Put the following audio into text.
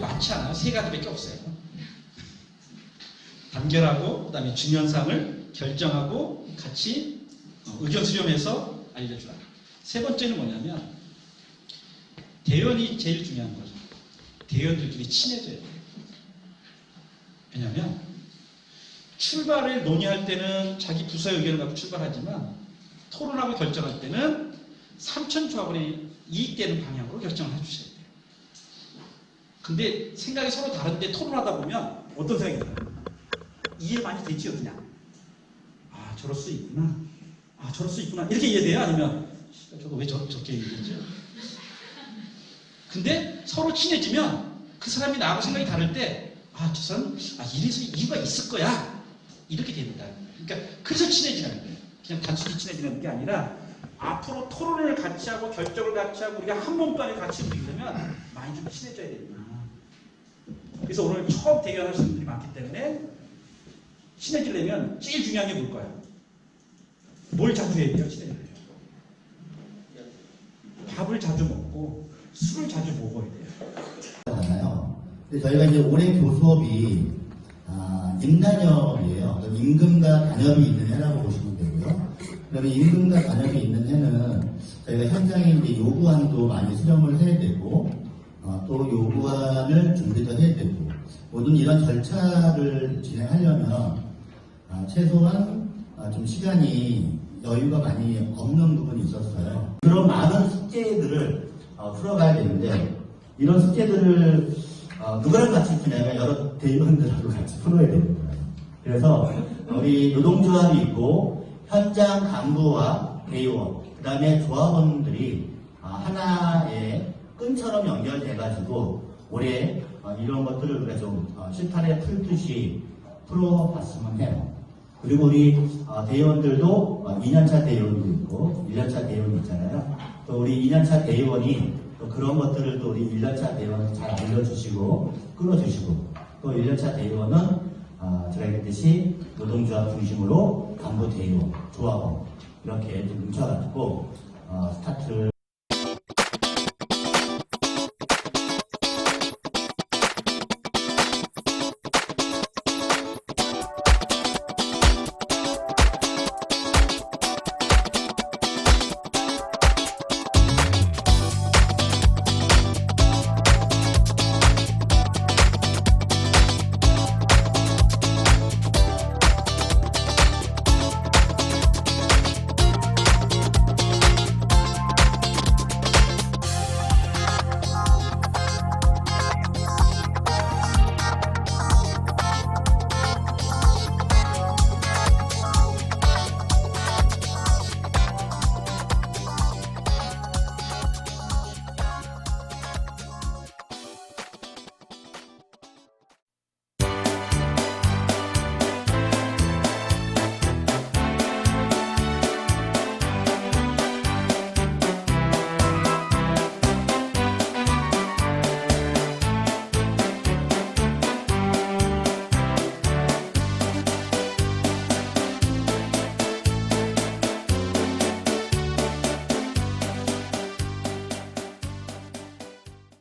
많지 않아요. 세 가지밖에 없어요. 단결하고 그다음에 중요한 사항을 결정하고 같이 어, 의견 수렴해서 알려주라. 세 번째는 뭐냐면 대연이 제일 중요한 거죠. 대연들끼리 친해져야 돼요. 왜냐하면 출발을 논의할 때는 자기 부서의 의견을 갖고 출발하지만 토론하고 결정할 때는 삼천 조합원의 이익되는 방향으로 결정을 해주셔야 돼요. 근데 생각이 서로 다른데 토론하다 보면 어떤 생각이 들어요? 이해 많이 되지요, 그냥. 아, 저럴 수 있구나. 아, 저럴 수 있구나. 이렇게 이해돼요? 아니면, 저거 왜 저, 저렇게 얘기했지? 근데 서로 친해지면 그 사람이 나하고 생각이 다를 때, 아, 저 사람, 아, 이래서 이유가 있을 거야. 이렇게 됩니다. 그러니까, 그래서 친해지는 거예요. 그냥 단순히 친해지는 게 아니라, 앞으로 토론을 같이 하고 결정을 같이 하고 우리가 한 몸도 안에 같이 움직이려면 많이 좀 친해져야 됩니다. 그래서 오늘 처음 대결하시는 분들이 많기 때문에 친해지려면 제일 중요한 게 뭘까요? 뭘 자주 해야 돼요, 친해지려면? 밥을 자주 먹고 술을 자주 먹어야 돼요. 근데 저희가 이제 올해 교수업이 아, 임단협이에요. 임금과 단협이 있는 해라고 보시면 되고요. 그러면 임금과 단협이 있는 해는 저희가 현장에 이제 요구안도 많이 수렴을 해야 되고 어, 또 요구안을 준비도 해야 되고 모든 이런 절차를 진행하려면 아, 최소한 아, 좀 시간이 여유가 많이 없는 부분이 있었어요. 그런 많은 숙제들을 어, 풀어가야 되는데 이런 숙제들을 어, 누구랑 같이 푸냐면 여러 대의원들하고 같이 풀어야 되는 거예요. 그래서 우리 노동조합이 있고 현장 간부와 대의원, 그 다음에 조합원들이 아, 하나의 끈처럼 연결돼가지고 올해 어, 이런 것들을 우리가 좀 어, 실탄에 풀듯이 풀어봤으면 해요. 그리고 우리 어, 대의원들도 어, 2년차 대의원도 있고 1년차 대의원이 있잖아요. 또 우리 2년차 대의원이 또 그런 것들을 또 우리 1년차 대의원은 잘 알려주시고 끌어주시고 또 1년차 대의원은 어, 제가 얘기했듯이 노동조합 중심으로 간부 대의원, 조합원 이렇게 좀 뭉쳐가지고 어, 스타트를